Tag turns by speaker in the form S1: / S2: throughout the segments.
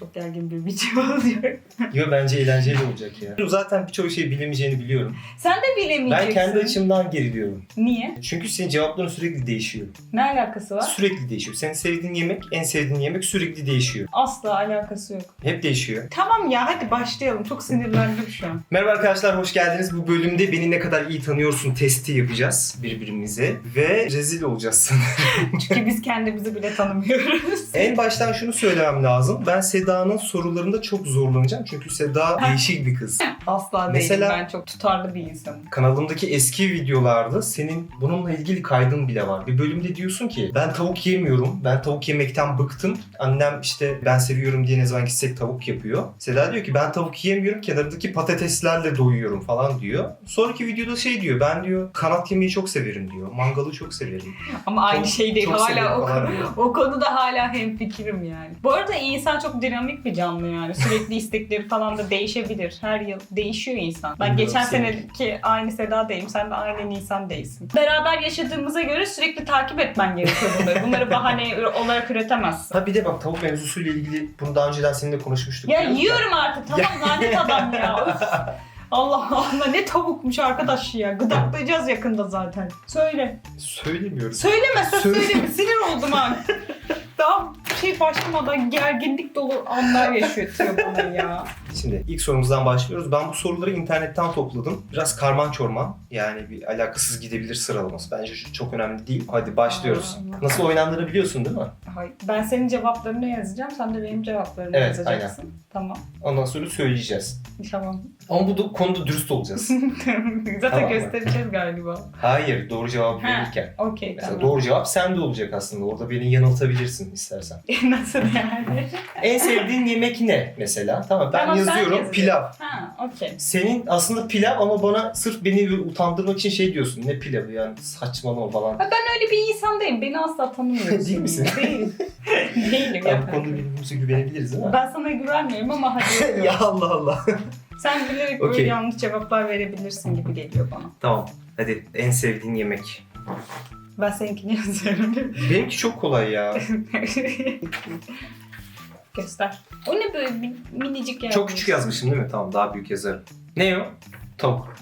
S1: çok gergin bir video olacak.
S2: Yo bence eğlenceli olacak ya. Zaten birçok şey bilemeyeceğini biliyorum.
S1: Sen de bilemeyeceksin.
S2: Ben kendi açımdan geriliyorum.
S1: Niye?
S2: Çünkü senin cevapların sürekli değişiyor.
S1: Ne alakası var?
S2: Sürekli değişiyor. Senin sevdiğin yemek, en sevdiğin yemek sürekli değişiyor.
S1: Asla alakası yok.
S2: Hep değişiyor.
S1: Tamam ya hadi başlayalım. Çok sinirlendim şu an.
S2: Merhaba arkadaşlar, hoş geldiniz. Bu bölümde beni ne kadar iyi tanıyorsun testi yapacağız birbirimize. Ve rezil olacağız sanırım.
S1: Çünkü biz kendimizi bile tanımıyoruz.
S2: en baştan şunu söylemem lazım. Ben Seda'nın sorularında çok zorlanacağım. Çünkü Seda değişik bir kız.
S1: Asla
S2: Mesela-
S1: değilim. Ben çok tutarlı bir insanım.
S2: Kanalımdaki eski videolarda senin bununla ilgili kaydın bile var. Bir bölümde diyorsun ki ben tavuk yemiyorum. Ben tavuk yemekten bıktım. Annem işte ben seviyorum diye ne zaman gitsek tavuk yapıyor. Seda diyor ki ben tavuk yemiyorum. Kenardaki patateslerle doyuyorum falan diyor. Sonraki videoda şey diyor. Ben diyor kanat yemeyi çok severim diyor. Mangalı çok severim.
S1: Ama aynı
S2: Çok-
S1: şey değil.
S2: çok severim
S1: Hala o,
S2: falan
S1: konu-
S2: diyor.
S1: o konuda hala hemfikirim yani. Bu arada insan çok dinamik bir canlı yani. Sürekli istekleri falan da değişebilir. Her yıl değişiyor insan. Ben
S2: Bilmiyorum,
S1: geçen
S2: senin.
S1: seneki aynı Seda'dayım. Sen de aynı Nisan değilsin. Beraber yaşadığımıza göre sürekli takip etmen gerekiyor bunları. Bunları bahane olarak üretemezsin.
S2: Ha bir de bak tavuk mevzusuyla ilgili bunu daha önceden seninle konuşmuştuk.
S1: Ya yiyorum artık. Tamam lanet adam ya. Allah Allah ne tavukmuş arkadaş ya. Gıdaklayacağız yakında zaten. Söyle.
S2: Söylemiyorum.
S1: Söyleme
S2: Söyle.
S1: söyleme. Sinir oldum abi. Daha şey başlamadan gerginlik dolu anlar yaşatıyor bana ya.
S2: Şimdi ilk sorumuzdan başlıyoruz. Ben bu soruları internetten topladım. Biraz karman çorman. Yani bir alakasız gidebilir sıralaması. Bence çok önemli değil. Hadi başlıyoruz.
S1: Aa.
S2: Nasıl oynandığını biliyorsun değil mi?
S1: Hayır. Ben senin cevaplarını yazacağım. Sen de benim cevaplarımı
S2: Evet,
S1: yazacaksın. Tamam.
S2: Ondan sonra söyleyeceğiz.
S1: Tamam.
S2: Ama bu da- konuda dürüst olacağız.
S1: Zaten
S2: Tamam
S1: göstereceğiz galiba.
S2: Hayır, doğru cevabı
S1: Ha.
S2: verirken.
S1: Okey
S2: Mesela
S1: tamam.
S2: doğru cevap sende olacak aslında. Orada beni yanıltabilirsin istersen.
S1: Nasıl yani?
S2: en sevdiğin yemek ne mesela? Tamam ben
S1: Tamam,
S2: yazıyorum
S1: yaz.
S2: pilav.
S1: Ha okey.
S2: Senin aslında pilav ama bana sırf beni böyle utandırmak için şey diyorsun. Ne pilavı yani saçmalama falan.
S1: Ha, Ben öyle bir insan değilim. Beni asla tanımıyorsun.
S2: Değil misin?
S1: Değil. Değilim.
S2: Ya bu konuda birbirimize güvenebiliriz değil mi?
S1: Ben sana güvenmiyorum ama hadi.
S2: ya Allah Allah.
S1: Sen bilerek böyle
S2: Okey.
S1: yanlış cevaplar verebilirsin gibi geliyor bana.
S2: tamam. Hadi en sevdiğin yemek.
S1: Ben seninkini yazıyorum.
S2: Benimki çok kolay ya.
S1: Göster. O ne böyle min- minicik yazmış.
S2: çok küçük yazmışım değil mi? Tamam daha büyük yazarım. Ne o? Tavuk.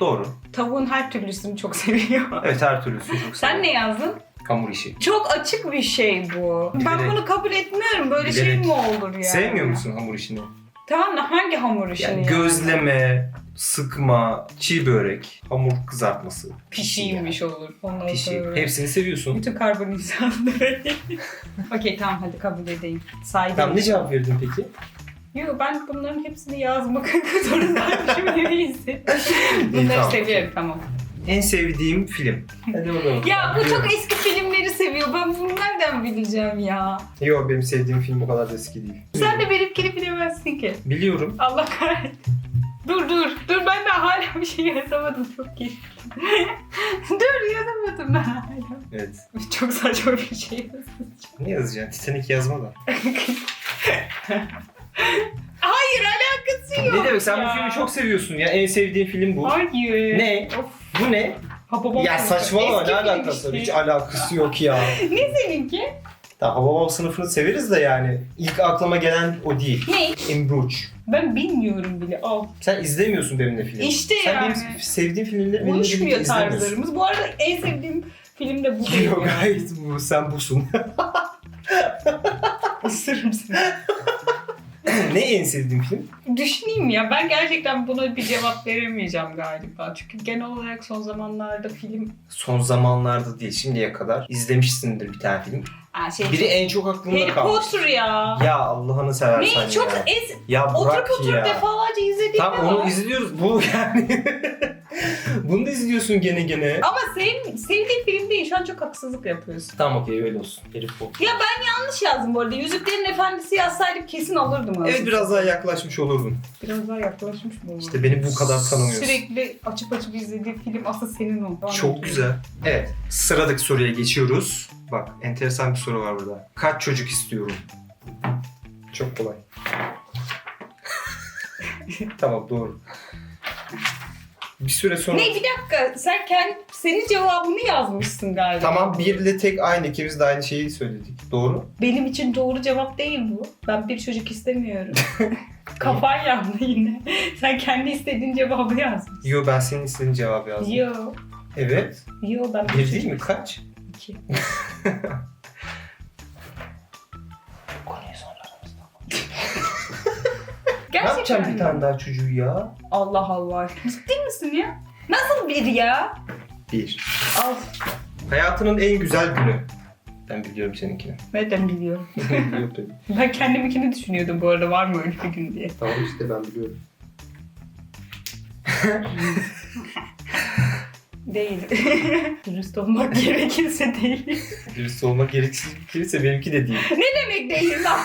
S2: Doğru.
S1: Tavuğun her türlüsünü çok seviyor.
S2: Evet her türlüsü çok
S1: Sen ne yazdın?
S2: Hamur işi.
S1: Çok açık bir şey bu. Ben
S2: Bilerek-
S1: bunu kabul etmiyorum. Böyle şey
S2: Bilerek-
S1: mi olur ya?
S2: Sevmiyor musun hamur işini?
S1: Tamam da hangi hamur işini
S2: Yani
S1: yani?
S2: gözleme, sıkma, çiğ börek, hamur kızartması.
S1: Pişiymiş olur. Ondan
S2: Pişi.
S1: sonra.
S2: Hepsini seviyorsun.
S1: Bütün karbonhidratları. Okey tamam hadi kabul edeyim. Saydım.
S2: Tamam ne cevap verdin peki?
S1: Yok ben bunların hepsini yazmak zorundaymışım gibi hissettim. Bunları
S2: tamam.
S1: seviyorum tamam.
S2: En sevdiğim film. Hadi bakalım.
S1: Ya bu çok eski filmleri seviyor. Ben bunu nereden bileceğim ya?
S2: Yok benim sevdiğim film o kadar da eski değil.
S1: Sen de benimkini bilemezsin ki.
S2: Biliyorum.
S1: Allah kahretsin. Dur dur. Dur ben de hala bir şey yazamadım. Çok geç. dur yazamadım ben hala.
S2: Evet.
S1: Çok saçma bir şey yazdım.
S2: Ne yazacaksın? Titanic yazma da.
S1: Hayır alakası yok
S2: ne demek sen bu filmi çok seviyorsun ya. En sevdiğin film bu.
S1: Hayır.
S2: Ne?
S1: Of.
S2: Bu ne?
S1: Hababam
S2: ya saçmalama
S1: Eski
S2: ne alakası var? Hiç alakası yok ya.
S1: Ne seninki?
S2: Tamam Hababam sınıfını severiz de yani. ilk aklıma gelen o değil.
S1: Ne?
S2: Embruch.
S1: Ben bilmiyorum bile. Al.
S2: Sen izlemiyorsun benimle film.
S1: İşte
S2: Sen
S1: yani.
S2: benim sevdiğim filmleri benimle birlikte
S1: Uyuşmuyor
S2: izlemiyorsun.
S1: tarzlarımız. Bu arada en sevdiğim film de bu değil
S2: Yok
S1: yani.
S2: gayet bu. Sen busun.
S1: Isırırım seni.
S2: ne en sevdiğin film?
S1: Düşüneyim ya. Ben gerçekten buna bir cevap veremeyeceğim galiba. Çünkü genel olarak son zamanlarda film...
S2: Son zamanlarda değil şimdiye kadar izlemişsindir bir tane film.
S1: Şey,
S2: Biri en çok aklımda
S1: Harry
S2: kalmış.
S1: Potter ya.
S2: Ya Allah'ını seversen
S1: Ne? Çok
S2: ya.
S1: es...
S2: Ya
S1: Oturup
S2: bırak
S1: oturup
S2: ya.
S1: defalarca izlediğim
S2: Tamam
S1: ne
S2: onu izliyoruz. Bu yani. Bunu da izliyorsun gene gene.
S1: Ama sev, sevdiğim film değil. Şu an çok haksızlık yapıyorsun.
S2: Tamam okey öyle olsun. Herif bu.
S1: Ya ben yanlış yazdım bu arada. Yüzüklerin Efendisi yazsaydım kesin alırdım aslında.
S2: Evet biraz daha yaklaşmış olurdun.
S1: Biraz daha yaklaşmış mı?
S2: İşte beni bu kadar tanımıyorsun.
S1: Sürekli açıp açıp izlediğim film asıl senin o.
S2: Çok güzel. Evet sıradaki soruya geçiyoruz. Bak enteresan bir soru var burada. Kaç çocuk istiyorum? Çok kolay. tamam doğru. Bir süre sonra...
S1: Ne bir dakika sen kendi senin cevabını yazmışsın galiba.
S2: Tamam bir ile tek aynı ikimiz de aynı şeyi söyledik. Doğru.
S1: Benim için doğru cevap değil bu. Ben bir çocuk istemiyorum. Kafan yandı yine. Sen kendi istediğin cevabı yazmışsın.
S2: Yo ben senin istediğin cevabı yazdım.
S1: Yo.
S2: Evet.
S1: Yo ben bir
S2: Bir değil mi? Kaç?
S1: iki. Gerçekten
S2: yapacağım bir
S1: mi?
S2: tane daha çocuğu ya?
S1: Allah Allah. Ciddi misin ya? Nasıl bir ya?
S2: Bir.
S1: Al.
S2: Hayatının en güzel günü. Ben biliyorum seninkini.
S1: Nereden biliyorum?
S2: Yok tabii.
S1: Ben kendiminkini düşünüyordum bu arada var mı öyle bir gün diye.
S2: Tamam işte ben biliyorum.
S1: Değil. Dürüst olmak gerekirse değil.
S2: Dürüst olmak gerekirse benimki de değil.
S1: ne demek değil lan?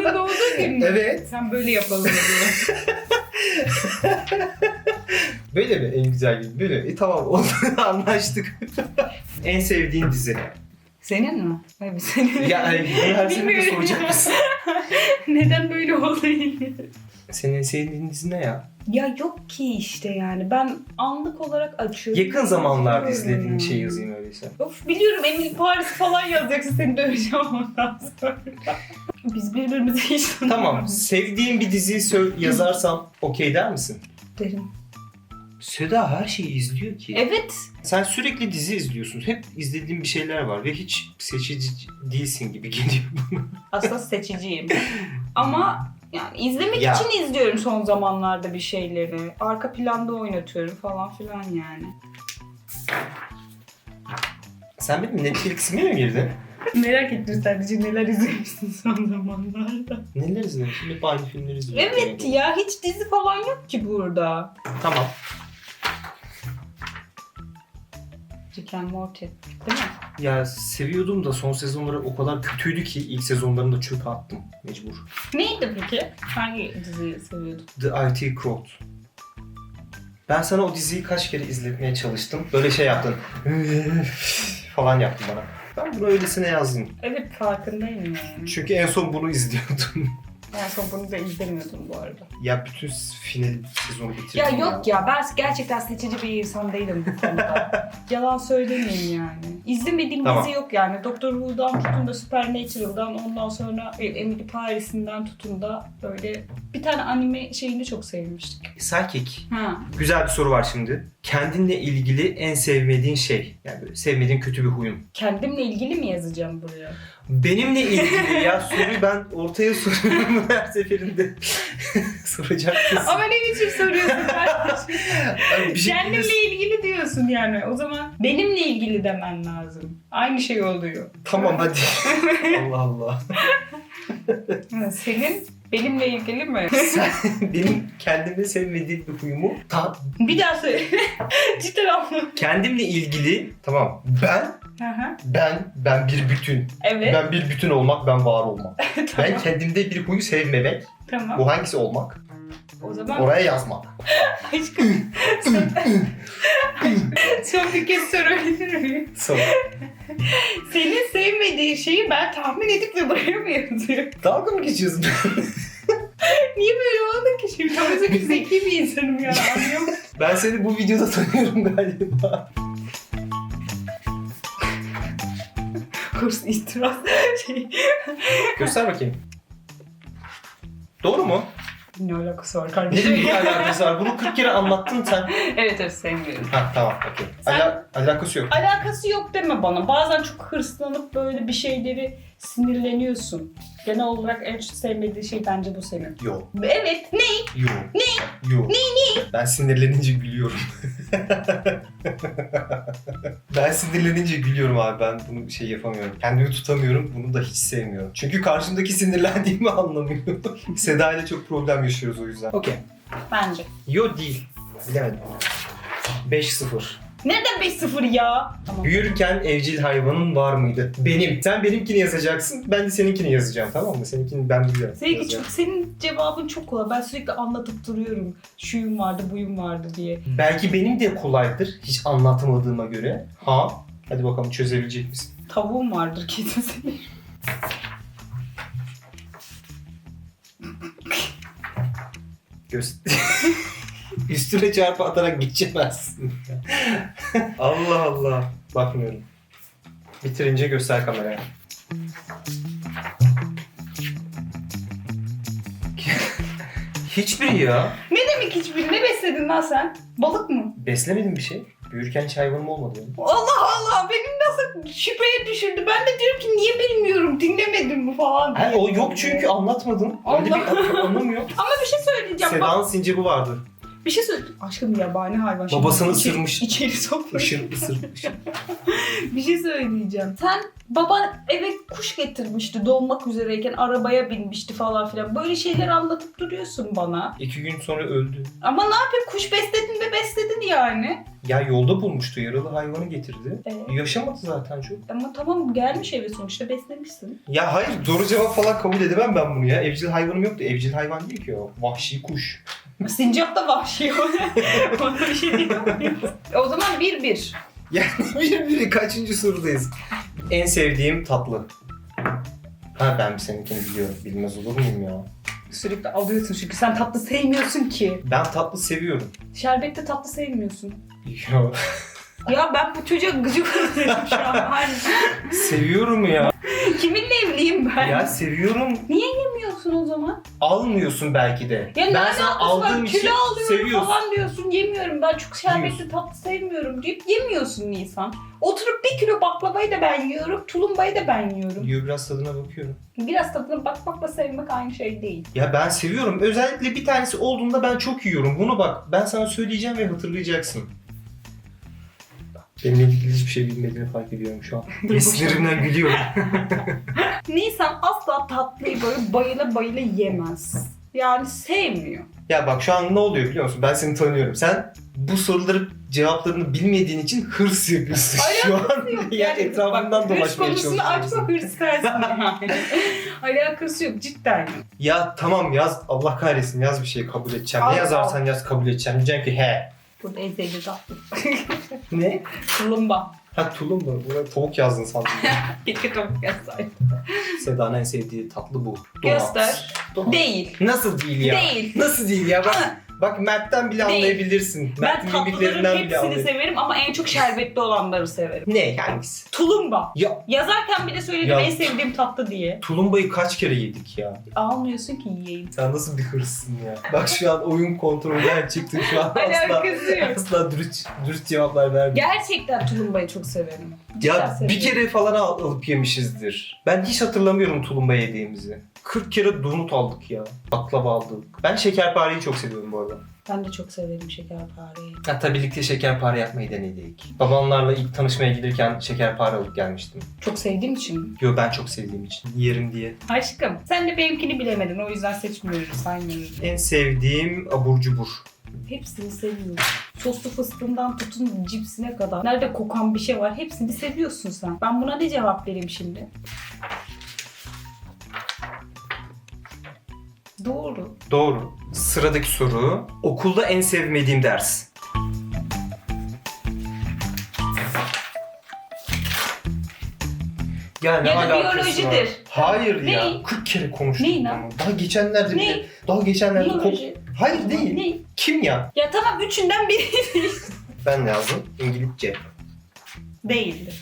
S1: Eman'ın doğduğu gün mü?
S2: Evet.
S1: Sen böyle yapalım diyor.
S2: Böyle mi en güzel gün? Böyle. E tamam oldu anlaştık. en sevdiğin dizi.
S1: Senin mi? Hayır senin.
S2: Ya her seferinde
S1: Bilmiyorum.
S2: soracak mısın?
S1: Neden böyle oldu?
S2: Senin en sevdiğin dizi ne ya?
S1: Ya yok ki işte yani. Ben anlık olarak açıyorum.
S2: Yakın zamanlarda
S1: izliyorum.
S2: izlediğin şey yazayım öyleyse.
S1: Of biliyorum Emily Paris falan yazacaksın seni döveceğim ondan sonra. Biz birbirimizi hiç
S2: Tamam.
S1: tanımıyoruz.
S2: Sevdiğin bir diziyi sö- yazarsam okey der misin?
S1: Derim.
S2: Seda her şeyi izliyor ki.
S1: Evet.
S2: Sen sürekli dizi izliyorsun. Hep izlediğin bir şeyler var ve hiç seçici değilsin gibi geliyor.
S1: Aslında seçiciyim. Ama yani izlemek
S2: Ya.
S1: için izliyorum son zamanlarda bir şeyleri. Arka planda oynatıyorum falan filan yani.
S2: Sen benim Netflix'ime mi girdin?
S1: Merak ettim sadece neler izlemişsin son zamanlarda.
S2: Neler izlemişim? Hep aynı filmleri izliyorum.
S1: Evet ya hiç dizi falan yok ki burada.
S2: Tamam.
S1: Rick and Morty değil mi?
S2: Ya seviyordum da son sezonları o kadar kötüydü ki ilk sezonlarında çöpe attım mecbur.
S1: Neydi peki? Hangi diziyi seviyordun?
S2: The IT Crowd. Ben sana o diziyi kaç kere izletmeye çalıştım. Böyle şey yaptın. falan yaptın bana. Ben bunu öylesine yazdım.
S1: Evet farkındayım yani.
S2: Çünkü en son bunu izliyordum.
S1: En son bunu da izlemiyordum bu arada.
S2: ya bütün final sezonu bitirdim.
S1: Ya yok ya ben gerçekten seçici bir insan değilim bu konuda. Yalan söylemeyeyim yani. İzlemediğim
S2: Tamam.
S1: dizi yok yani. Doctor Who'dan tutun da Supernatural'dan ondan sonra e, Emily Paris'inden tutun da böyle bir tane anime şeyini çok sevmiştik.
S2: Psychic.
S1: Ha.
S2: Güzel bir soru var şimdi. Kendinle ilgili en sevmediğin şey. Yani böyle sevmediğin kötü bir huyun.
S1: Kendimle ilgili mi yazacağım buraya?
S2: Benimle ilgili ya soruyu ben ortaya soruyorum her seferinde. Soracak mısın?
S1: Ama ne biçim soruyorsun kardeşim?
S2: Abi bir şey
S1: Kendimle ilgili diyorsun yani. O zaman benimle ilgili demen lazım. Aynı şey oluyor.
S2: Tamam hadi. Allah Allah.
S1: Ha, Senin benimle ilgili mi?
S2: Sen benim kendimi sevmediğim bir huyumu ta,
S1: Bir daha söyle. Cidden anlamadım.
S2: kendimle ilgili tamam ben
S1: Hı.
S2: ben ben bir bütün.
S1: evet.
S2: Ben bir bütün olmak, ben var olmak. Ben
S1: tamam.
S2: kendimde bir huyu sevmemek.
S1: tamam.
S2: Bu hangisi olmak?
S1: O zaman
S2: Oraya yazmak.
S1: aşkım. Son bir kez sorabilir miyim?
S2: Sonra.
S1: Senin sevmediğin şeyi ben tahmin edip de buraya mı yazıyorum?
S2: Dalga mı geçiyorsun?
S1: Niye böyle oldu ki şimdi? Oysa ki zeki bir insanım ya. Anlıyor musun?
S2: ben seni bu videoda tanıyorum galiba.
S1: Kurs itiraz şey.
S2: Göster bakayım. Doğru mu?
S1: Ne alakası var
S2: Ne
S1: kardeşim?
S2: demek alakası var? Bunu 40 kere anlattın sen.
S1: evet evet sevmiyorum.
S2: Ha tamam okey.
S1: Sen-
S2: Ala- alakası yok.
S1: Alakası yok deme bana. Bazen çok hırslanıp böyle bir şeyleri sinirleniyorsun. Genel olarak en çok sevmediği şey bence bu senin.
S2: Yo.
S1: Evet ne?
S2: Yo. Ne? Yo. Ne ne? Ben sinirlenince gülüyorum. ben sinirlenince gülüyorum abi. Ben bunu şey yapamıyorum. Kendimi tutamıyorum. Bunu da hiç sevmiyorum. Çünkü karşımdaki sinirlendiğimi anlamıyor. Seda ile çok problem yaşıyoruz o yüzden. Okey.
S1: Bence.
S2: Yo değil. Bilemedim. 5-0.
S1: Nereden 5-0 ya? Tamam.
S2: Büyürken evcil hayvanın var mıydı? Benim. Sen benimkini yazacaksın. Ben de seninkini yazacağım tamam mı? Seninkini ben biliyorum.
S1: Seninki çok, senin cevabın çok kolay. Ben sürekli anlatıp duruyorum. Şuyum vardı, buyum vardı diye.
S2: Belki benim de kolaydır. Hiç anlatmadığıma göre. Ha? Hadi bakalım çözebilecek misin?
S1: Tavuğum vardır kesin senin.
S2: Göz... Üstüne çarpı atarak geçemezsin. Allah Allah. Bakmıyorum. Bitirince göster kameraya. Hiçbiri ya.
S1: Ne demek hiçbiri? Ne besledin lan sen? Balık mı?
S2: Beslemedim bir şey. Büyürken hiç hayvanım olmadı benim.
S1: Allah Allah benim nasıl şüpheye düşürdü. Ben de diyorum ki niye bilmiyorum dinlemedim mi falan.
S2: Ha,
S1: diye.
S2: o yok çünkü anlatmadın. Öyle bir
S1: Allah.
S2: anlamı yok.
S1: Ama bir şey söyleyeceğim. Bak,
S2: Seda'nın sincapı vardı.
S1: Bir şey söyle. Aşkım yabani hayvan. Şimdi
S2: Babasını
S1: içeri-
S2: ısırmış.
S1: İçeri sokmuş.
S2: Işın ısırmış.
S1: Bir şey söyleyeceğim. Sen baban eve kuş getirmişti doğmak üzereyken arabaya binmişti falan filan. Böyle şeyler anlatıp duruyorsun bana.
S2: İki gün sonra öldü.
S1: Ama ne yapayım kuş besledin de besledin yani.
S2: Ya yolda bulmuştu. Yaralı hayvanı getirdi.
S1: Ee,
S2: Yaşamadı zaten çok.
S1: ama tamam gelmiş eve sonuçta beslemişsin.
S2: Ya hayır doğru cevap falan kabul edemem ben bunu ya. Evcil hayvanım yoktu. Evcil hayvan değil ki o. Vahşi kuş.
S1: Sincap da vahşi. Ona bir şey diyemem. O zaman bir bir.
S2: Yani bir biri kaçıncı sorudayız? En sevdiğim tatlı. Ha ben seninkini biliyorum. Bilmez olur muyum ya?
S1: Sürekli alıyorsun çünkü sen tatlı sevmiyorsun ki.
S2: Ben tatlı seviyorum.
S1: Şerbette tatlı sevmiyorsun.
S2: Yo,
S1: Ya ben bu çocuğa gıcık oluyorum şu an. Hani
S2: seviyorum ya.
S1: kiminle evliyim ben?
S2: Ya seviyorum.
S1: Yemiyorsun o zaman.
S2: Almıyorsun belki de.
S1: Ya ne
S2: ben sana
S1: alakası var?
S2: aldığım için
S1: Kilo alıyorum
S2: seviyorsun.
S1: falan diyorsun. Yemiyorum. Ben çok şerbetli tatlı sevmiyorum deyip yemiyorsun Nisan. Oturup bir kilo baklavayı da ben yiyorum. Tulumbayı da ben yiyorum.
S2: Yiyor biraz tadına bakıyorum.
S1: Biraz tadına bakmakla sevmek aynı şey değil.
S2: Ya ben seviyorum. Özellikle bir tanesi olduğunda ben çok yiyorum. Bunu bak ben sana söyleyeceğim ve hatırlayacaksın. Benimle ilgili hiçbir şey bilmediğini fark ediyorum şu an. Eslerimden gülüyorum.
S1: Nisan asla tatlıyı böyle bayıla bayıla yemez. Yani sevmiyor.
S2: Ya bak şu an ne oluyor biliyor musun? Ben seni tanıyorum. Sen bu soruları cevaplarını bilmediğin için hırs yapıyorsun şu an. Yani, etrafından
S1: bak, hırs
S2: dolaşmaya
S1: konusunu açma
S2: çalışıyorsun.
S1: hırs tersin yani. Alakası yok cidden yok.
S2: Ya tamam yaz Allah kahretsin yaz bir şey kabul edeceğim.
S1: Al,
S2: ne yazarsan yaz kabul edeceğim. Diyeceğim ki he.
S1: Burada sevdiği tatlı.
S2: Ne?
S1: Tulumba.
S2: Ha tulum mu? Buna tavuk yazdın sandım.
S1: Keşke tavuk yazsaydı.
S2: Seda'nın en sevdiği tatlı bu.
S1: Göster.
S2: Donat.
S1: Değil.
S2: Nasıl değil ya?
S1: Değil.
S2: Nasıl değil ya? Bak, bak Mert'ten bile
S1: Değil.
S2: anlayabilirsin.
S1: Ben
S2: Mert'in
S1: tatlıların
S2: bile
S1: hepsini
S2: anlayabilirsin.
S1: severim ama en çok şerbetli olanları severim.
S2: Ne hangisi?
S1: Tulumba.
S2: Ya
S1: Yazarken bile söyledim
S2: Ya.
S1: en sevdiğim tatlı diye.
S2: tulumbayı kaç kere yedik ya?
S1: Almıyorsun ki yiyeyim.
S2: Sen nasıl bir hırsın ya? Bak şu an oyun kontrolden çıktı şu an asla,
S1: Alakası yok.
S2: asla dürüst, dürüst cevaplar vermiyor.
S1: Gerçekten tulumbayı çok severim. Cidden
S2: Ya
S1: severim.
S2: bir kere falan al- alıp yemişizdir. Ben hiç hatırlamıyorum tulumba yediğimizi. 40 kere donut aldık ya. Baklava aldık. Ben şekerpareyi çok seviyorum bu arada.
S1: Ben de çok severim şekerpareyi.
S2: Hatta birlikte şekerpare yapmayı denedik. Babamlarla ilk tanışmaya gelirken şekerpare alıp gelmiştim.
S1: Çok sevdiğim için. mi?
S2: Yo ben çok sevdiğim için. Yerim diye.
S1: Aşkım sen de benimkini bilemedin o yüzden seçmiyoruz, saymıyoruz.
S2: En sevdiğim abur cubur.
S1: Hepsini seviyorum. Soslu fıstığından tutun cipsine kadar. Nerede kokan bir şey var hepsini seviyorsun sen. Ben buna ne cevap vereyim şimdi? Doğru.
S2: Doğru. Sıradaki soru. Okulda en sevmediğim ders. Ya ne
S1: Ya da
S2: alakası
S1: biyolojidir.
S2: var? Hayır ya.
S1: Ne?
S2: 40 kere konuştuk
S1: Ne lan?
S2: bunu. Daha geçenlerde
S1: Ne?
S2: bile. Daha geçenlerde
S1: Biyoloji.
S2: Hayır değil.
S1: Ne?
S2: Kimya.
S1: Ya tamam üçünden biri
S2: Ben yazdım? İngilizce.
S1: değildi.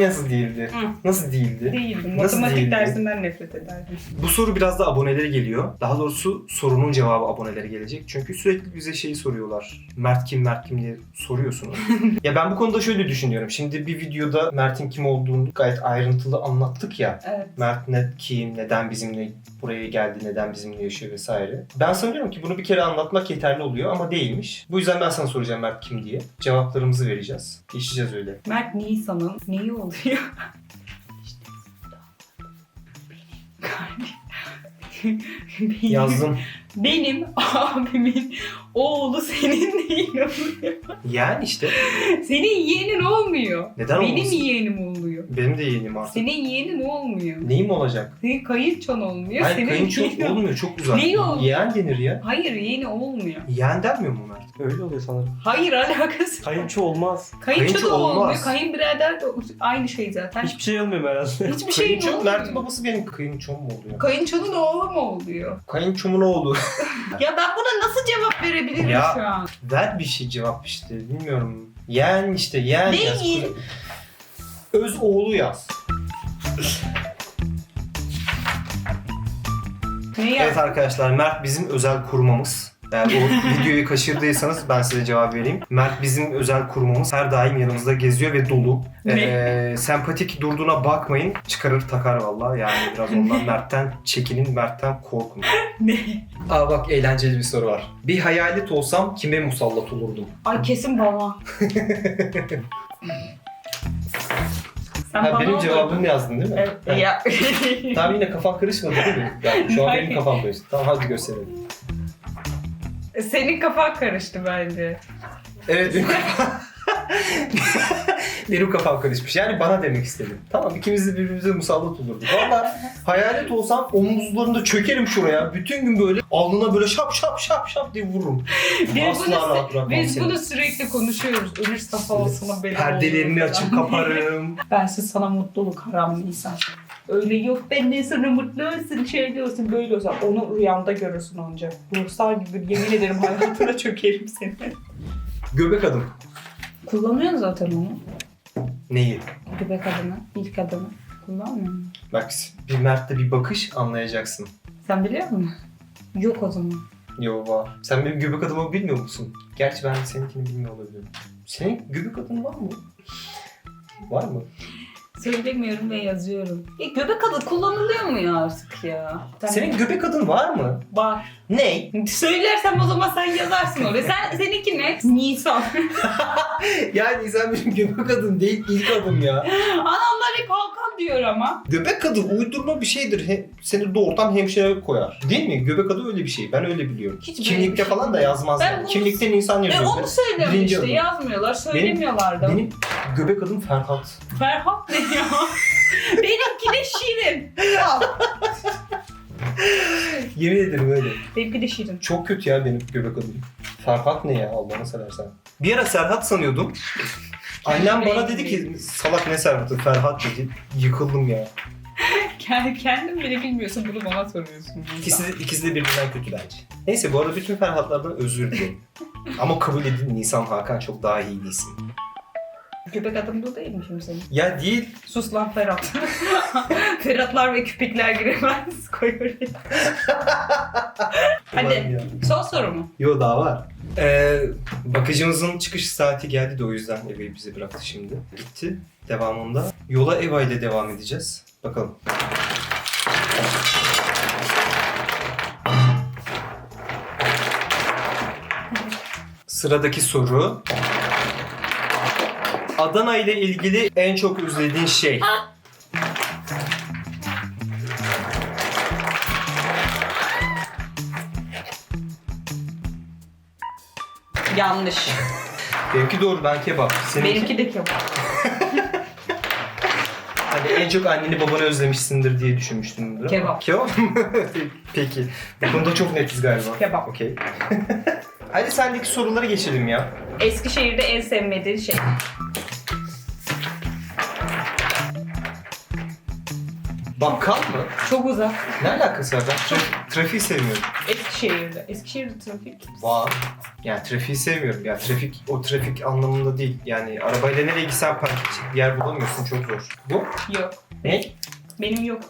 S2: Nasıl değildi?
S1: Hı.
S2: Nasıl değildi?
S1: Değildi.
S2: Nasıl
S1: Matematik
S2: değildi?
S1: dersinden nefret ederdim.
S2: Bu soru biraz da abonelere geliyor. Daha doğrusu sorunun cevabı abonelere gelecek. Çünkü sürekli bize şeyi soruyorlar. Mert kim, Mert kim diye soruyorsunuz. ya ben bu konuda şöyle düşünüyorum. Şimdi bir videoda Mert'in kim olduğunu gayet ayrıntılı anlattık ya.
S1: Evet.
S2: Mert ne, kim, neden bizimle buraya geldi, neden bizimle yaşıyor vesaire. Ben sanıyorum ki bunu bir kere anlatmak yeterli oluyor ama değilmiş. Bu yüzden ben sana soracağım Mert kim diye. Cevaplarımızı vereceğiz. Geçeceğiz öyle.
S1: Mert Nisan'ın neyi oluyor? İşte benim
S2: Yazdım.
S1: benim abimin oğlu senin neyin oluyor?
S2: Yani işte
S1: Senin yeğenin olmuyor.
S2: Neden
S1: Benim
S2: olmasın?
S1: yeğenim oluyor.
S2: benim de yeğenim artık.
S1: Senin yeğenin olmuyor.
S2: Neyim olacak?
S1: Senin kayınçon olmuyor.
S2: Hayır
S1: senin
S2: kayınço
S1: yeğenin-
S2: olmuyor çok uzak.
S1: Neyi ol-
S2: Yeğen denir ya.
S1: Hayır yeğeni olmuyor.
S2: Yeğen denmiyor mu?
S3: Öyle oluyor sanırım.
S1: Hayır alakası.
S3: Kayınço olmaz.
S1: Kayınço,
S2: Kayınço
S1: da olmuyor.
S2: olmaz.
S1: Kayınbirader de aynı şey zaten.
S3: Hiçbir şey olmuyor herhalde.
S1: Hiçbir şey
S2: Kayınço, Mert'in
S1: olmuyor?
S2: babası benim kayınçom mu oluyor?
S1: Kayınçonun oğlu mu oluyor?
S2: Kayınçomun oğlu.
S1: Ya ben buna nasıl cevap verebilirim
S2: Ya.
S1: şu an?
S2: Ver bir şey cevap işte bilmiyorum. Yeğen işte yeğen.
S1: Değil.
S2: yaz. Öz oğlu yaz.
S1: Ne?
S2: Evet arkadaşlar Mert bizim özel kurmamız. Eğer o videoyu kaçırdıysanız ben size cevap vereyim. Mert bizim özel kurmamız. Her daim yanımızda geziyor ve dolu. Ee, sempatik durduğuna bakmayın. Çıkarır takar vallahi. Yani biraz ondan Mert'ten çekinin, Mert'ten korkun.
S1: Ne?
S2: Aa bak eğlenceli bir soru var. Bir hayalet olsam kime musallat olurdum?
S1: Ay kesin bana. Sen
S2: Ha,
S1: bana
S2: benim cevabımı yazdın değil mi?
S1: Evet.
S2: Ha.
S1: Ya.
S2: Tamam yine kafan karışmadı değil mi? Yani şu an benim kafam karıştı. Tamam hadi gösterelim.
S1: Senin kafan karıştı bence.
S2: Evet benim kafam... benim kafam karışmış. Yani bana demek istedim. Tamam ikimiz de birbirimize musallat olurduk. Valla hayalet olsam omuzlarında çökerim şuraya. Bütün gün böyle alnına böyle şap şap şap şap diye vururum.
S1: Biz
S2: Asla
S1: bunu,
S2: rahat bırakmam
S1: biz
S2: seni.
S1: bunu sürekli konuşuyoruz. Ölürse falan benim
S2: Perdelerini açıp kaparım.
S1: Bensiz sana mutluluk haram insan. Öyle yok ben de sana mutlu olsun, şöyle olsun, böyle olsun. Onu rüyanda görürsün ancak. Ruhsar gibi yemin ederim hayatına çökerim seni.
S2: Göbek adım.
S1: Kullanıyorsun zaten onu.
S2: Neyi?
S1: Göbek adını, ilk adını. Kullanmıyor musun?
S2: Bak bir Mert'te bir bakış anlayacaksın.
S1: Sen biliyor musun? Yok o zaman.
S2: Yo var. Sen benim göbek adımı bilmiyor musun? Gerçi ben seninkini bilmiyor olabilirim. Senin göbek adın var mı? Var mı?
S1: Söylemiyorum ve yazıyorum. E, göbek adı kullanılıyor mu ya artık ya? Sen-
S2: Senin göbek adın var mı?
S1: Var.
S2: Ne?
S1: Söylersem o zaman sen yazarsın oraya. Sen, seninki ne? Nisan.
S2: Yani sen benim göbek adın değil ilk adım ya.
S1: Anamlar hep Hakan diyor ama.
S2: Göbek adı uydurma bir şeydir. He- seni doğurtan hemşire koyar. Değil mi? Göbek adı öyle bir şey. Ben öyle biliyorum.
S1: Hiç
S2: Kimlikte
S1: şey
S2: falan da yazmaz.
S1: Ben
S2: yani.
S1: bunu-
S2: Kimlikten insan
S1: E
S2: yazıyor.
S1: onu söylüyorum
S2: Birinci
S1: işte
S2: adım.
S1: yazmıyorlar söylemiyorlar da.
S2: Benim göbek adım Ferhat.
S1: Ferhat ne ya? Benimki de Şirin.
S2: Yemin ederim öyle.
S1: Benimki de Şirin.
S2: Çok kötü ya benim göbek adım. Ferhat ne ya Allah'ını seversen. Bir ara Serhat sanıyordum. Annem bana dedi ki salak ne Serhat'ı Ferhat dedi. Yıkıldım ya.
S1: Kend- Kendin bile bilmiyorsun bunu bana soruyorsun.
S2: İkisi de, ikisi de birbirinden kötü bence. Neyse bu arada bütün Ferhatlardan özür dilerim. Ama kabul edin Nisan Hakan çok daha iyi bir isim.
S1: Göbek adım bu değil mi şimdi senin?
S2: Ya değil.
S1: Sus lan Ferhat. Ferhatlar ve küpekler giremez. Koy oraya.
S2: Ulan
S1: Hadi.
S2: ya.
S1: Son soru mu?
S2: Yo daha var. Ee, bakıcımızın çıkış saati geldi de o yüzden evi bize bıraktı şimdi. Gitti. Devamında yola Eva ile devam edeceğiz. Bakalım. Sıradaki soru. Adana ile ilgili en çok özlediğin şey.
S1: Yanlış.
S2: Benimki doğru ben kebap. Seninki?
S1: Benimki de kebap.
S2: Hani en çok anneni babanı özlemişsindir diye düşünmüştüm.
S1: Kebap.
S2: Kebap mı? Peki. Bu konuda çok netiz galiba.
S1: Kebap.
S2: Okey. Hadi sendeki soruları geçelim ya.
S1: Eskişehir'de en sevmediğin şey.
S2: Bakkal mı?
S1: Çok uzak.
S2: Ne alakası var? Ben tra- trafiği sevmiyorum.
S1: Eskişehir'de. Eskişehir'de trafik.
S2: Var. Yani trafiği sevmiyorum. Yani trafik o trafik anlamında değil. Yani arabayla nereye gitsen park bir yer bulamıyorsun çok zor. Bu
S1: Yok.
S2: ne?
S1: Benim yok.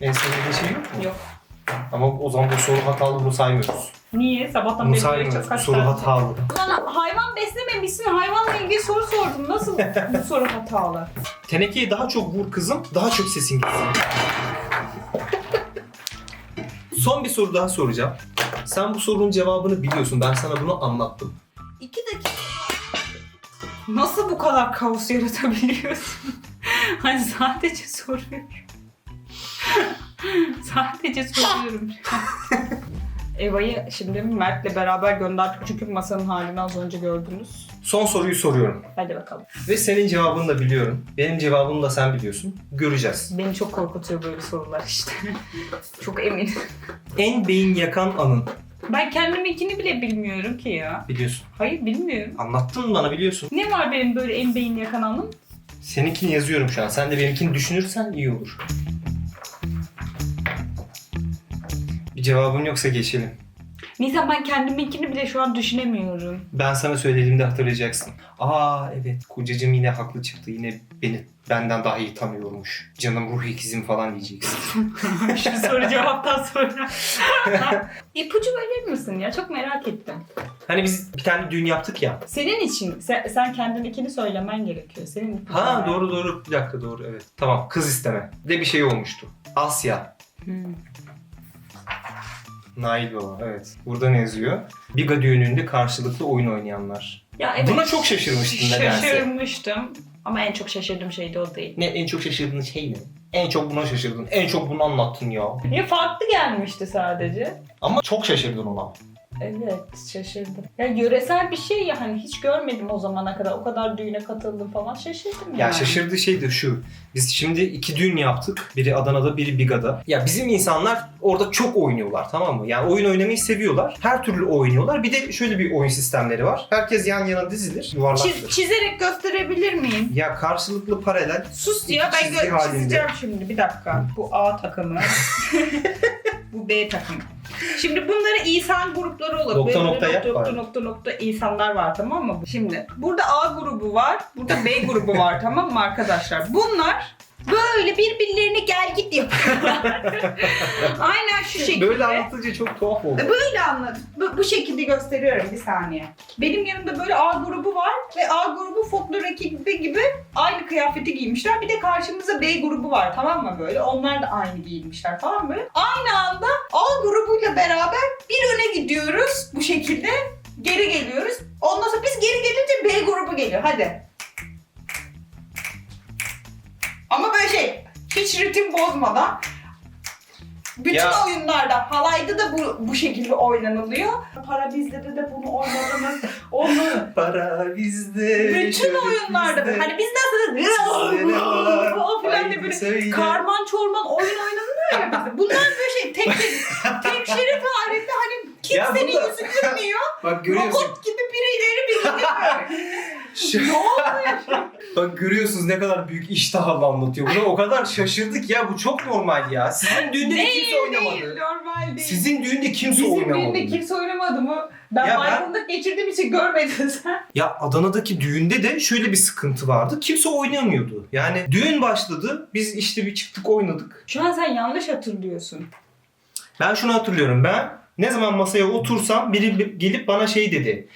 S2: En sevdiğin şey yok mu?
S1: Yok.
S2: Ama o zaman bu soru hatalı bunu saymıyoruz.
S1: Niye? Sabahtan beri çok
S2: Bu
S1: kaç
S2: soru
S1: tane-
S2: hatalı.
S1: Bana hayvan beslememişsin. Hayvanla ilgili soru sordum. Nasıl bu soru hatalı?
S2: Tenekeye daha çok vur kızım, daha çok sesin gitsin. Son bir soru daha soracağım. Sen bu sorunun cevabını biliyorsun. Ben sana bunu anlattım.
S1: İki dakika. Nasıl bu kadar kaos yaratabiliyorsun? hani sadece soruyorum. sadece soruyorum. Eva'yı şimdi Mert'le beraber gönderdik çünkü masanın halini az önce gördünüz.
S2: Son soruyu soruyorum.
S1: Hadi bakalım.
S2: Ve senin cevabını da biliyorum. Benim cevabımı da sen biliyorsun. Göreceğiz.
S1: Beni çok korkutuyor böyle sorular işte. çok eminim.
S2: En beyin yakan anın.
S1: Ben kendiminkini bile bilmiyorum ki ya.
S2: Biliyorsun.
S1: Hayır bilmiyorum.
S2: Anlattın bana biliyorsun.
S1: Ne var benim böyle en beyin yakan anım?
S2: Seninkini yazıyorum şu an. Sen de benimkini düşünürsen iyi olur. Bir cevabın yoksa geçelim.
S1: Nisa ben kendiminkini bile şu an düşünemiyorum.
S2: Ben sana söylediğimde hatırlayacaksın. Aa evet kocacığım yine haklı çıktı. Yine beni benden daha iyi tanıyormuş. Canım ruh ikizim falan diyeceksin.
S1: Şu soru cevaptan sonra. İpucu verir misin ya? Çok merak ettim.
S2: Hani biz bir tane düğün yaptık ya.
S1: Senin için sen, sen kendininkini söylemen gerekiyor. Senin ipucu
S2: Ha
S1: ver.
S2: doğru doğru. Bir dakika doğru evet. Tamam kız isteme. De bir şey olmuştu. Asya.
S1: Hmm.
S2: Nail Baba evet. Burada ne yazıyor? Biga düğününde karşılıklı oyun oynayanlar.
S1: Ya evet.
S2: Buna çok şaşırmıştım nedense.
S1: Şaşırmıştım. Ama en çok şaşırdığım şey de o değil.
S2: Ne en çok şaşırdığın şey ne? En çok buna şaşırdın. En çok bunu anlattın ya.
S1: Ya farklı gelmişti sadece.
S2: Ama çok şaşırdın ona.
S1: Evet şaşırdım. Ya yöresel bir şey ya hani hiç görmedim o zamana kadar. O kadar düğüne katıldım falan şaşırdım
S2: Ya
S1: yani.
S2: şaşırdığı şey de şu. Biz şimdi iki düğün yaptık. Biri Adana'da, biri Biga'da. Ya bizim insanlar orada çok oynuyorlar tamam mı? Yani oyun oynamayı seviyorlar. Her türlü oynuyorlar. Bir de şöyle bir oyun sistemleri var. Herkes yan yana dizilir. Yuvarlaktır.
S1: Çiz- çizerek gösterebilir miyim?
S2: Ya karşılıklı paralel.
S1: Sus ya ben
S2: Çizgi
S1: gö-
S2: halinde.
S1: çizeceğim şimdi bir dakika. Bu A takımı. Bu B takımı. Şimdi bunları insan grupları olur.
S2: Nokta
S1: Böyle
S2: nokta
S1: nokta,
S2: bari.
S1: nokta nokta insanlar var tamam mı? Şimdi burada A grubu var. Burada B grubu var tamam mı arkadaşlar? Bunlar böyle birbirlerine gel git yapıyorlar. Aynen şu şekilde.
S2: Böyle anlatınca çok tuhaf oldu.
S1: Böyle anladım. Bu, bu şekilde gösteriyorum bir saniye. Benim yanımda böyle A grubu ekibi gibi aynı kıyafeti giymişler. Bir de karşımızda B grubu var tamam mı böyle? Onlar da aynı giyinmişler falan böyle. Aynı anda A grubuyla beraber bir öne gidiyoruz bu şekilde. Geri geliyoruz. Ondan sonra biz geri gelince B grubu geliyor. Hadi. Ama böyle şey hiç ritim bozmadan bütün
S2: Ya.
S1: oyunlarda halayda da bu, bu şekilde oynanılıyor. Para bizde de, bunu oynadınız. Onu
S2: Para bizde.
S1: bütün
S2: çocuk
S1: oyunlarda
S2: bizde.
S1: hani biz
S2: Bizde ne var?
S1: nasıl falan filan
S2: Haydi
S1: diye böyle
S2: söyle.
S1: karman çorman oyun oynanılıyor ya bizde. Bunlar böyle şey tek tek, tek şerit halinde hani kimsenin
S2: da-
S1: yüzü gülmüyor.
S2: Bak görüyorsun.
S1: Robot gibi birileri bir gidiyor.
S2: Şu-
S1: ne oluyor?
S2: Bak görüyorsunuz ne kadar büyük iştahla anlatıyor. Buna o kadar şaşırdık ya. Bu çok normal ya. Sizin düğünde de kimse oynamadı.
S1: Değil, normal değil.
S2: Sizin düğünde kimse
S1: Bizim
S2: oynamadı.
S1: düğünde kimse oynamadı mı? Ben
S2: Ya ben-
S1: maymunluk geçirdiğim için görmedin sen.
S2: Ya Adana'daki düğünde de şöyle bir sıkıntı vardı. Kimse oynamıyordu. Yani düğün başladı. Biz işte bir çıktık oynadık.
S1: Şu an sen yanlış hatırlıyorsun.
S2: Ben şunu hatırlıyorum. Ben ne zaman masaya otursam biri gelip bana şey dedi.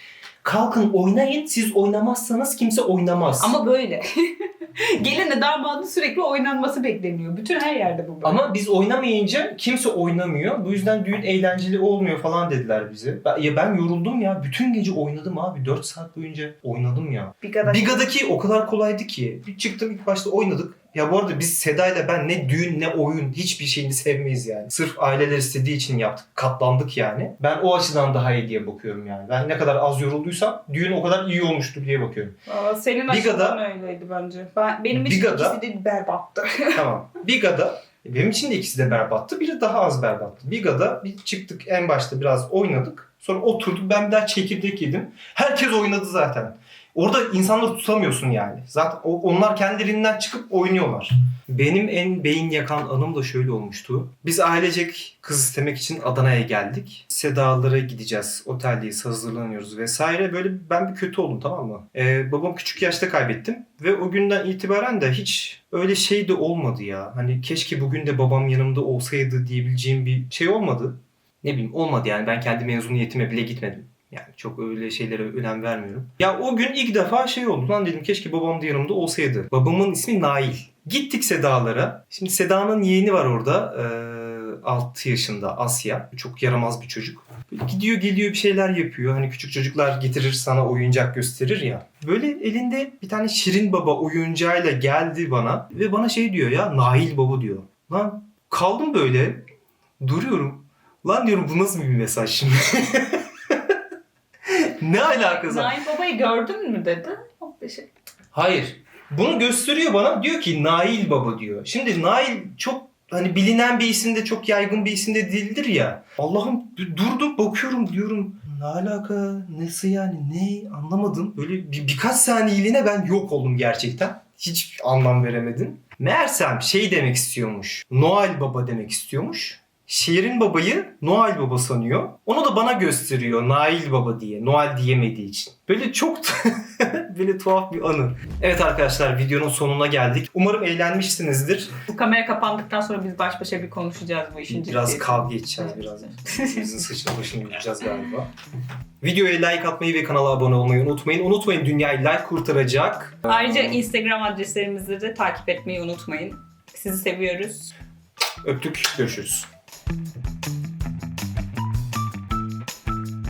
S2: Kalkın oynayın. Siz oynamazsanız kimse oynamaz.
S1: Ama böyle. Geline damadın sürekli oynanması bekleniyor. Bütün her yerde bu böyle.
S2: Ama biz oynamayınca kimse oynamıyor. Bu yüzden düğün eğlenceli olmuyor falan dediler bize. Ben, ya ben yoruldum ya. Bütün gece oynadım abi. 4 saat boyunca oynadım ya.
S1: Biga'da
S2: Biga'daki o kadar kolaydı ki. Bir çıktım ilk başta oynadık. Ya bu arada biz Seda ile ben ne düğün ne oyun hiçbir şeyini sevmeyiz yani. Sırf aileler istediği için yaptık. Katlandık yani. Ben o açıdan daha iyi diye bakıyorum yani. Ben ne kadar az yorulduysam düğün o kadar iyi olmuştur diye bakıyorum.
S1: Aa, senin
S2: Biga'da-
S1: açından öyleydi bence. Ben, benim için
S2: Biga'da-
S1: ikisi de berbattı.
S2: tamam. Biga'da benim için de ikisi de berbattı. Biri daha az berbattı. Biga'da bir çıktık en başta biraz oynadık. Sonra oturduk ben bir daha çekirdek yedim. Herkes oynadı zaten. Orada insanları tutamıyorsun yani. Zaten onlar kendilerinden çıkıp oynuyorlar. Benim en beyin yakan anım da şöyle olmuştu. Biz ailecek kız istemek için Adana'ya geldik. Sedalara gideceğiz. Oteldeyiz, hazırlanıyoruz vesaire. Böyle ben bir kötü oldum tamam mı? Ee, babam küçük yaşta kaybettim. Ve o günden itibaren de hiç öyle şey de olmadı ya. Hani keşke bugün de babam yanımda olsaydı diyebileceğim bir şey olmadı. Ne bileyim olmadı yani. Ben kendi mezuniyetime bile gitmedim. Yani çok öyle şeylere önem vermiyorum. Ya o gün ilk defa şey oldu. Lan dedim keşke babam da yanımda olsaydı. Babamın ismi Nail. Gittik Sedalara. Şimdi Seda'nın yeğeni var orada. Ee, 6 yaşında Asya. Çok yaramaz bir çocuk. Böyle gidiyor geliyor bir şeyler yapıyor. Hani küçük çocuklar getirir sana oyuncak gösterir ya. Böyle elinde bir tane Şirin Baba oyuncağıyla geldi bana. Ve bana şey diyor ya Nail Baba diyor. Lan kaldım böyle. Duruyorum. Lan diyorum bu nasıl bir mesaj şimdi? ne alakası? var?
S1: Nail Baba'yı gördün mü dedi. Şey.
S2: Hayır. Bunu gösteriyor bana. Diyor ki Nail Baba diyor. Şimdi Nail çok hani bilinen bir isim de çok yaygın bir isim de değildir ya. Allah'ım durdum bakıyorum diyorum. Ne alaka? Nasıl yani? Ne? Anlamadım. Böyle bir, birkaç saniyeliğine ben yok oldum gerçekten. Hiç anlam veremedim. Meğersem şey demek istiyormuş. Noel Baba demek istiyormuş. Şirin babayı Noel baba sanıyor. Onu da bana gösteriyor Nail baba diye. Noel diyemediği için. Böyle çok böyle tuhaf bir anı. Evet arkadaşlar videonun sonuna geldik. Umarım eğlenmişsinizdir.
S1: Bu kamera kapandıktan sonra biz baş başa bir konuşacağız bu işin
S2: Biraz
S1: ciddiyetini.
S2: kavga edeceğiz
S1: Evet.
S2: biraz. Bizim saçını başını yiyeceğiz galiba. Videoya like atmayı ve kanala abone olmayı unutmayın. Unutmayın dünyayı like kurtaracak.
S1: Ayrıca Instagram adreslerimizi de takip etmeyi unutmayın. Sizi seviyoruz.
S2: Öptük. Görüşürüz. Thank you.